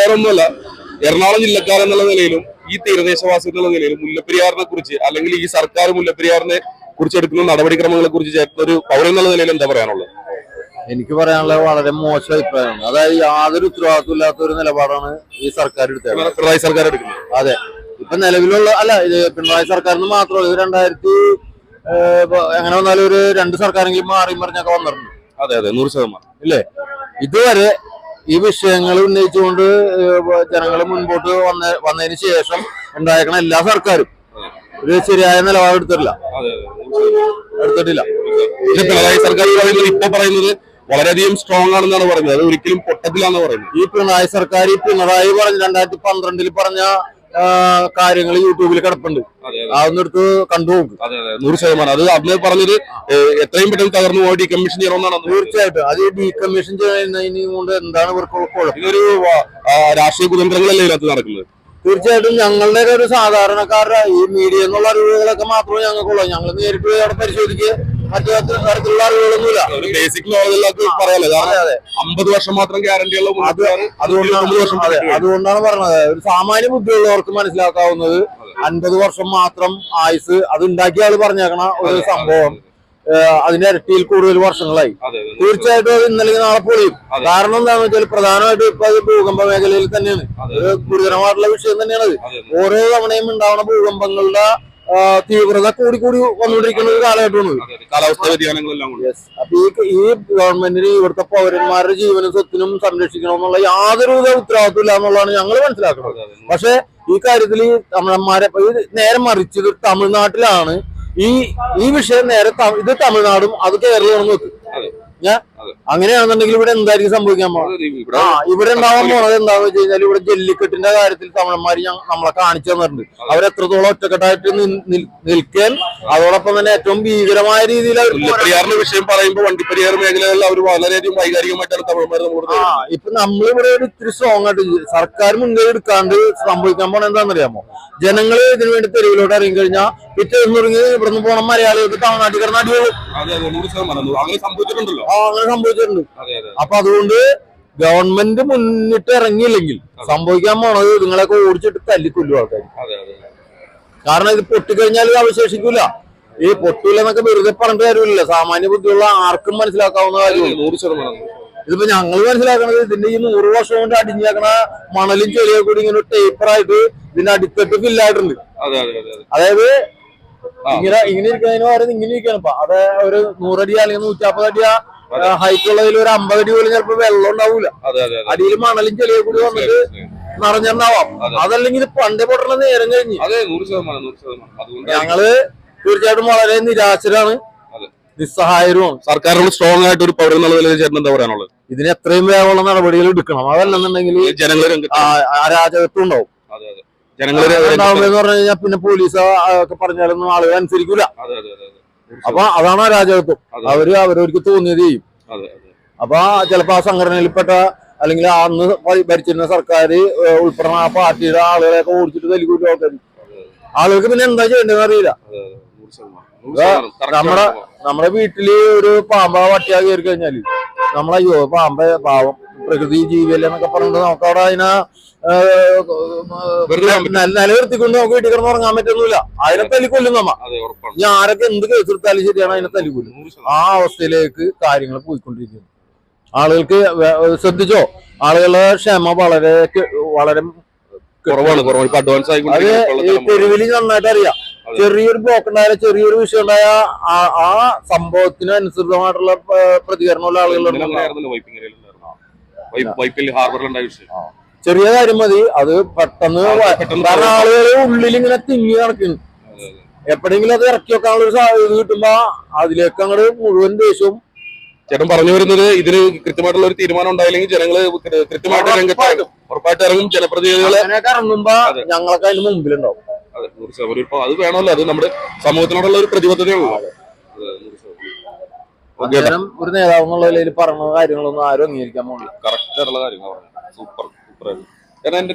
വേറെ ഒന്നുമല്ല എറണാകുളം ജില്ലക്കാരെന്നുള്ള നിലയിലും ഈ തീരദേശവാസി എന്നുള്ള നിലയിലും മുല്ലപ്പെരിയാറിനെ കുറിച്ച് അല്ലെങ്കിൽ ഈ സർക്കാർ മുല്ലപ്പെരിയാറിനെ കുറിച്ച് എടുക്കുന്ന നടപടിക്രമങ്ങളെ കുറിച്ച് ചേട്ടൻ ഒരു പൗരൻ നിലയിൽ എന്താ പറയാനുള്ളത്? എനിക്ക് പറയാനുള്ളത് വളരെ മോശം അഭിപ്രായമാണ്. അതായത് യാതൊരു ഉത്തരവാദിത്വം ഇല്ലാത്ത ഒരു നിലപാടാണ് ഈ സർക്കാർ എടുത്തത്. പിണറായി സർക്കാർ എടുക്കുന്നത്. അതെ. ഇപ്പൊ നിലവിലുള്ള അല്ല ഇത് പിണറായി സർക്കാരിന് മാത്രമല്ല ഇത് രണ്ടായിരത്തി എങ്ങനെ വന്നാലും ഒരു രണ്ട് സർക്കാരെങ്കിലും മാറി മറിഞ്ഞൊക്കെ വന്നിട്ടുണ്ട്. അതെ അതെ നൂറ് ശതമാനം. ഇല്ലേ? ഇതുവരെ ഈ വിഷയങ്ങൾ ഉന്നയിച്ചുകൊണ്ട് ജനങ്ങൾ മുൻപോട്ട് വന്ന വന്നതിന് ശേഷം ഉണ്ടായിരിക്കണ എല്ലാ സർക്കാരും ഒരു ശരിയായ നിലപാട് എടുത്തിട്ടില്ല. എടുത്തിട്ടില്ല. പിണറായി സർക്കാർ പറയുന്നത് ഇപ്പൊ പറയുന്നത് വളരെയധികം സ്ട്രോങ് ആണെന്നാണ് പറയുന്നത്. അത് ഒരിക്കലും പൊട്ടത്തിലാണെന്ന് പറയുന്നത്. ഈ പിണറായി സർക്കാർ ഈ പിണറായി പറഞ്ഞ രണ്ടായിരത്തി പന്ത്രണ്ടിൽ പറഞ്ഞ കാര്യങ്ങൾ യൂട്യൂബിൽ കിടപ്പുണ്ട്. അതൊന്നെടുത്ത് കണ്ടു നോക്ക്. നൂറ് ശതമാനം. അത് അന്ന് പറഞ്ഞത് എത്രയും പെട്ടെന്ന് തകർന്നു പോയി ഡീകമ്മീഷൻ ചെയ്യണമെന്നാണ്. തീർച്ചയായിട്ടും. അത് ഡീകമ്മീഷൻ ചെയ്യുന്നതിന് കൊണ്ട് എന്താണ് ഇവർക്ക് കുഴപ്പം? ഇതൊരു രാഷ്ട്രീയ കുതന്ത്രങ്ങളല്ലേ ഇതിനകത്ത് നടക്കുന്നത്? തീർച്ചയായിട്ടും ഞങ്ങളുടെ ഒരു സാധാരണക്കാരുടെ ഈ മീഡിയ എന്നുള്ള അറിവുകളൊക്കെ മാത്രമേ ഞങ്ങൾക്കുള്ളൂ. ഞങ്ങൾ നേരിട്ട് അവിടെ പരിശോധിക്കുക. മറ്റു തരത്തിൽ- തരത്തിലുള്ള അറിവുകളൊന്നുമില്ല. ഒരു ബേസിക് നോളജ് പറയാലോ. കാരണം അമ്പത് വർഷം മാത്രം ഗ്യാരണ്ടി ഉള്ള അതുകൊണ്ടാണ് വർഷം അതെ അതുകൊണ്ടാണ് പറഞ്ഞത്. ഒരു സാമാന്യ ബുദ്ധിയുള്ളവർക്ക് മനസ്സിലാക്കാവുന്നത് അൻപത് വർഷം മാത്രം ആയുസ് അത് ഉണ്ടാക്കിയ ആൾ പറഞ്ഞേക്കണ ഒരു സംഭവം അതിന്റെ ഇരട്ടിയിൽ കൂടുതൽ വർഷങ്ങളായി. തീർച്ചയായിട്ടും അത് ഇന്നലെ നാളെ പൊളിയും. കാരണം എന്താണെന്ന് വെച്ചാൽ പ്രധാനമായിട്ടും ഇപ്പൊ അത് ഭൂകമ്പ മേഖലയിൽ തന്നെയാണ്. ഗുരുതരമായിട്ടുള്ള വിഷയം തന്നെയാണ് അത്. ഓരോ തവണയും ഉണ്ടാവുന്ന ഭൂകമ്പങ്ങളുടെ തീവ്രത കൂടി കൂടി വന്നുകൊണ്ടിരിക്കുന്ന ഒരു കാലഘട്ടമാണ് കാലാവസ്ഥ വ്യതിയാനങ്ങളെല്ലാം അപ്പൊ ഈ ഈ ഗവൺമെന്റിന് ഇവിടുത്തെ പൗരന്മാരുടെ ജീവനും സ്വത്തിനും സംരക്ഷിക്കണമെന്നുള്ള യാതൊരു വിധ ഉത്തരവാദിത്വം ഇല്ല എന്നുള്ളതാണ് ഞങ്ങൾ മനസ്സിലാക്കുന്നത്. പക്ഷെ ഈ കാര്യത്തിൽ ഈ തമിഴന്മാരെ നേരെ മറിച്ചത് തമിഴ്നാട്ടിലാണ് ഈ ഈ വിഷയം നേരെ ഇത് തമിഴ്നാടും അത് കേരളമാണെന്ന് നോക്കും. ഞാൻ. അങ്ങനെയാണെന്നുണ്ടെങ്കിൽ ഇവിടെ എന്തായിരിക്കും സംഭവിക്കാൻ പോകുന്നത് ഇവിടെ ഉണ്ടാവാൻ പോണത് എന്താന്ന് വെച്ച് കഴിഞ്ഞാൽ ഇവിടെ ജെല്ലിക്കെട്ടിന്റെ കാര്യത്തിൽ തമിഴന്മാര് നമ്മളെ കാണിച്ചു തന്നിട്ടുണ്ട്. അവരെത്രത്തോളം ഒറ്റക്കെട്ടായിട്ട് നിൽ- നിൽ- നിൽക്കാൻ അതോടൊപ്പം തന്നെ ഏറ്റവും ഭീകരമായ രീതിയിൽ മുല്ലപ്പെരിയാറിന്റെ വിഷയം പറയുമ്പോൾ വണ്ടിപ്പെരിയാർ മേഖലകളിൽ അവർ വളരെയധികം വൈകാരികമായിട്ടാണ് നമ്മളോട് ആ ഇപ്പൊ നമ്മളിവിടെ ഒരു ഇത്തിരി സ്ട്രോങ് ആയിട്ട് സർക്കാർ മുൻകൈ എടുക്കാണ്ട് സംഭവിക്കാൻ പോണ എന്താണെന്നറിയാമോ? ജനങ്ങൾ ഇതിനു വേണ്ടി തെരുവിലോട്ട് ഇറങ്ങി കഴിഞ്ഞാൽ പിറ്റേ ഇവിടുന്ന് പോണ മലയാളികൾക്ക് തമിഴ്നാട്ടിൽ കിടന്ന അടിയോളും അങ്ങനെ സംഭവിച്ചിട്ടുണ്ടല്ലോ. അങ്ങനെ സംഭവിച്ചിട്ടുണ്ട്. അപ്പൊ അതുകൊണ്ട് ഗവൺമെന്റ് മുന്നിട്ട് ഇറങ്ങിയില്ലെങ്കിൽ സംഭവിക്കാൻ പോണത് നിങ്ങളെയൊക്കെ ഓടിച്ചിട്ട് തല്ലിക്കൊല്ലും ആൾക്കാർ കാരണം ഇത് പൊട്ടിക്കഴിഞ്ഞാൽ ഇത് അവശേഷിക്കൂല. ഈ പൊട്ടൂലെന്നൊക്കെ വെറുതെ പറഞ്ഞിട്ട് കാര്യമില്ല സാമാന്യ ബുദ്ധിയുള്ള ആർക്കും മനസ്സിലാക്കാവുന്ന കാര്യമാണ് നൂറ് ശതമാനം. ഇതിപ്പോ ഞങ്ങൾ മനസ്സിലാക്കണത് ഇതിന്റെ ഈ നൂറ് വർഷം കൊണ്ട് അടിഞ്ഞേക്കണ മണലും ചെളിയൊക്കെ കൂടി ഇങ്ങനെ ടേപ്പറായിട്ട് ഇതിന്റെ അടിത്തട്ട് ഫില്ലായിട്ടുണ്ട് അതെ അതെ അതെ അതെ. അതായത്. ഇങ്ങനെ ഇങ്ങനെ ഇരിക്കുന്നതിന് പറയുന്നത് ഇങ്ങനെ ഇരിക്കണം ഇപ്പൊ അത് ഒരു നൂറടിയാ അല്ലെങ്കിൽ നൂറ്റമ്പത് അടി ഹൈറ്റ് ഉള്ളതിൽ ഒരു അമ്പത് അടി പോലും ചിലപ്പോ വെള്ളം ഉണ്ടാവൂല. അടിയിൽ മണലും ചെളിയ കൂടി വന്നിട്ട് നിറഞ്ഞിട്ടുണ്ടാവാം അതല്ലെങ്കിൽ ഇത് പണ്ട് പൊട്ടണ നേരം കഴിഞ്ഞ്. ഞങ്ങൾ തീർച്ചയായിട്ടും വളരെ നിരാശരാണ്. നിസ്സഹായരുമാണ്. സർക്കാരിനോട് സ്ട്രോങ് ആയിട്ട് ഒരു പൗരൻ എന്നുള്ള നിലയിൽ ചേട്ടൻ എന്താ പറയാനുള്ളത്? ഇതിന് എത്രയും വേഗമുള്ള നടപടികൾ എടുക്കണം. അതല്ലെന്നുണ്ടെങ്കിൽ ജനങ്ങൾ അരാജകത്വം ഉണ്ടാവും. ഉണ്ടാവുമെന്ന് പറഞ്ഞു കഴിഞ്ഞാൽ പിന്നെ പോലീസ് ഒക്കെ പറഞ്ഞാലൊന്നും ആളുകൾ അനുസരിക്കൂല. അപ്പൊ അതാണ് അരാജകത്വം. അവർ അവരവർക്ക് തോന്നിയത് ചെയ്യും. അപ്പൊ ചിലപ്പോ ആ സംഘടനയിൽപ്പെട്ട അല്ലെങ്കിൽ അന്ന് ഭരിച്ചിരുന്ന സർക്കാർ ഉൾപ്പെടുന്ന ആ പാർട്ടിയുടെ ആളുകളെയൊക്കെ ഓടിച്ചിട്ട് തല്ലിക്കൂട്ടും ആളുകൾക്ക് പിന്നെ എന്താ ചെയ്യേണ്ടതെന്ന് അറിയില്ല. നമ്മുടെ നമ്മുടെ വീട്ടിൽ ഒരു പാമ്പ വട്ടിയാ കയറി കഴിഞ്ഞാൽ നമ്മളയ്യോ പാമ്പ പാവം. പ്രകൃതി ജീവിയല്ലേ എന്നൊക്കെ പറഞ്ഞിട്ട് നമുക്ക് അവിടെ അതിനെ നിലനിർത്തിക്കൊണ്ട് നമുക്ക് വീട്ടിൽ കിടന്ന് ഉറങ്ങാൻ പറ്റുന്നില്ല. അതിനെ തല്ലിക്കൊല്ലും നമ്മ. ഇനി ആരൊക്കെ എന്ത് കേസെടുത്താലും ശരിയാണ് അതിനെ തല്ലിക്കൊല്ലും. ആ അവസ്ഥയിലേക്ക് കാര്യങ്ങൾ പോയിക്കൊണ്ടിരിക്കുന്നു. ആളുകൾക്ക് ശ്രദ്ധിച്ചോ? ആളുകളുടെ ക്ഷമ വളരെ വളരെ കുറവാണ് കുറവാണ്. അഡ്വാൻസ് തെരുവിൽ നന്നായിട്ട് അറിയാം ചെറിയൊരു ബ്ലോക്ക് ഉണ്ടായാലും ചെറിയൊരു വിഷയം ഉണ്ടായ ആ- ആ സംഭവത്തിന് അനുസൃതമായിട്ടുള്ള പ്രതികരണമുള്ള ആളുകളുണ്ട് വൈപ്പിൽ ഹാർബറിലുണ്ടായ വിഷയം. ചെറിയ കാര്യം മതി. അത് പെട്ടെന്ന് കാരണം ആളുകൾ ഉള്ളിൽ ഇങ്ങനെ തിങ്ങി നടക്കുന്നു. എപ്പോഴെങ്കിലും അത് ഇറക്കി വെക്കാനുള്ള ഒരു സാധ്യത കിട്ടുമ്പോ അതിലേക്ക് അങ്ങോട്ട് മുഴുവൻ ദേഷ്യവും ചേട്ടൻ പറഞ്ഞു വരുന്നത് ഇതിന് കൃത്യമായിട്ടുള്ള ഒരു തീരുമാനം ഉണ്ടായില്ലെങ്കിൽ ജനങ്ങൾ കൃത്യമായിട്ട് രംഗത്ത്. ഉറപ്പായിട്ട് ഇറങ്ങും. ജനപ്രതിനിധികളെ ഇറങ്ങുമ്പോ. ഞങ്ങളൊക്കെ അതിന് മുമ്പിലുണ്ടാവും. അതെ, വേണമല്ലോ. അത് നമ്മുടെ സമൂഹത്തിനോടുള്ള ഒരു പ്രതിബദ്ധതയുള്ളൂ. അന്നേരം ഒരു നേതാവ് എന്നുള്ള നിലയിൽ പറഞ്ഞ കാര്യങ്ങളൊന്നും ആരും അംഗീകരിക്കാൻ പോകില്ല കറക്റ്റ് ആയിട്ടുള്ള കാര്യങ്ങൾ സൂപ്പർ സൂപ്പർ ആയിരുന്നു കാരണം എന്റെ